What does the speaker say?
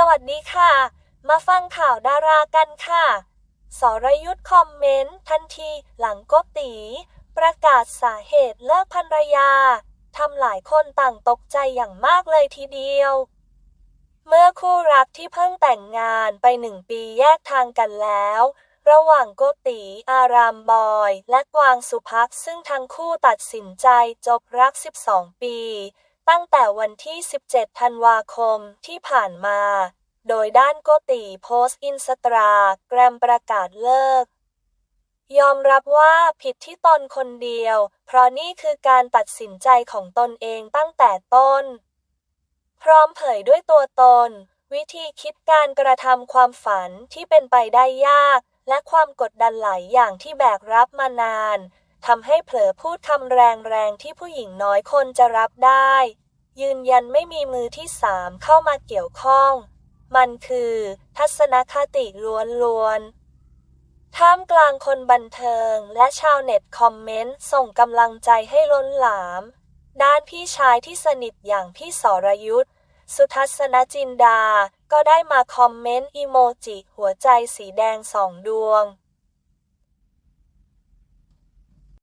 สวัสดีค่ะ มาฟังข่าวดารากันค่ะ สรยุทธ์คอมเมนต์ทันทีหลังโกตี ประกาศสาเหตุเลิกภรรยาทำหลายคนต่างตกใจอย่างมากเลยทีเดียว เมื่อคู่รักที่เพิ่งแต่งงานไปหนึ่งปีแยกทางกันแล้ว ระหว่างโกตีอารามบอย และกวางสุภักซึ่งทั้งคู่ตัดสินใจจบรัก 12 ปี ตั้งแต่วันที่ 17 ธันวาคมที่ผ่านมา โดยด้านโกตีโพสต์อินสตาแกรมประกาศเลิก ยอมรับว่าผิดที่ตนคนเดียว เพราะนี่คือการตัดสินใจของตนเองตั้งแต่ต้น พร้อมเผยด้วยตัวตน วิธีคิดการกระทำความฝันที่เป็นไปได้ยาก และความกดดันหลายอย่างที่แบกรับมานาน ทำให้เผลอพูดคำแรงๆที่ผู้หญิงน้อยคนจะรับได้ ยืนยันไม่มีมือที่สามเข้ามาเกี่ยวข้อง มันคือ ทัศนคติล้วนๆ ท่ามกลางคนบันเทิงและชาวเน็ตคอมเมนต์ส่งกำลังใจให้ล้นหลาม ด้านพี่ชายที่สนิทอย่างพี่สรยุทธสุทัศนจินดา ก็ได้มาคอมเมนต์อีโมจิหัวใจสีแดงสองดวง